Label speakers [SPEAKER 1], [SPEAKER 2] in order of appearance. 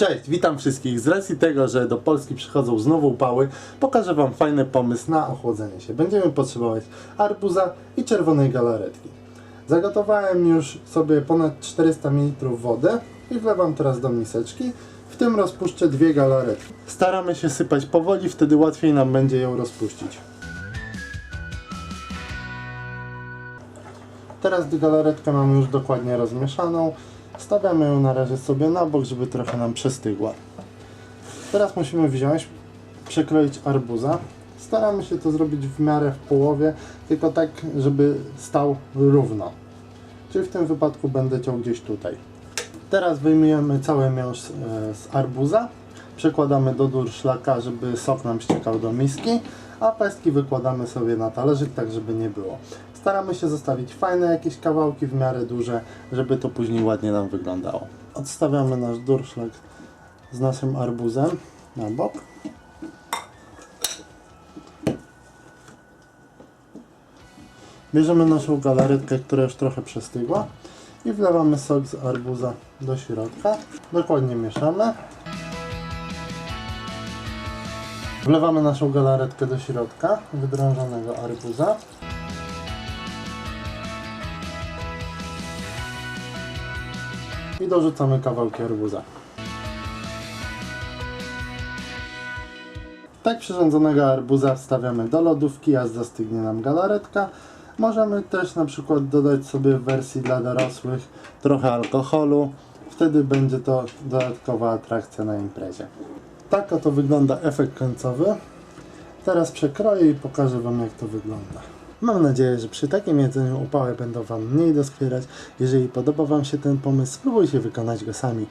[SPEAKER 1] Cześć, witam wszystkich. Z racji tego, że do Polski przychodzą znowu upały, pokażę Wam fajny pomysł na ochłodzenie się. Będziemy potrzebować arbuza i czerwonej galaretki. Zagotowałem już sobie ponad 400 ml wody i wlewam teraz do miseczki. W tym rozpuszczę dwie galaretki. Staramy się sypać powoli, wtedy łatwiej nam będzie ją rozpuścić. Teraz galaretkę mamy już dokładnie rozmieszaną. Stawiamy ją na razie sobie na bok, żeby trochę nam przestygła. Teraz musimy wziąć, przekroić arbuza. Staramy się to zrobić w miarę w połowie, tylko tak, żeby stał równo. Czyli w tym wypadku będę ciął gdzieś tutaj. Teraz wyjmujemy cały miąższ e, z arbuza. Przekładamy do durszlaka, żeby sok nam ściekał do miski, a pestki wykładamy sobie na talerzyk, tak żeby nie było. Staramy się zostawić fajne jakieś kawałki, w miarę duże, żeby to później ładnie nam wyglądało. Odstawiamy nasz durszlak z naszym arbuzem na bok. Bierzemy naszą galaretkę, która już trochę przestygła i wlewamy sok z arbuza do środka. Dokładnie mieszamy. Wlewamy naszą galaretkę do środka wydrążonego arbuza. I dorzucamy kawałki arbuza. Tak przyrządzonego arbuza wstawiamy do lodówki, aż zastygnie nam galaretka. Możemy też na przykład dodać sobie w wersji dla dorosłych trochę alkoholu. Wtedy będzie to dodatkowa atrakcja na imprezie. Tak oto wygląda efekt końcowy. Teraz przekroję i pokażę Wam jak to wygląda. Mam nadzieję, że przy takim jedzeniu upały będą Wam mniej doskwierać. Jeżeli podoba Wam się ten pomysł, spróbujcie wykonać go sami.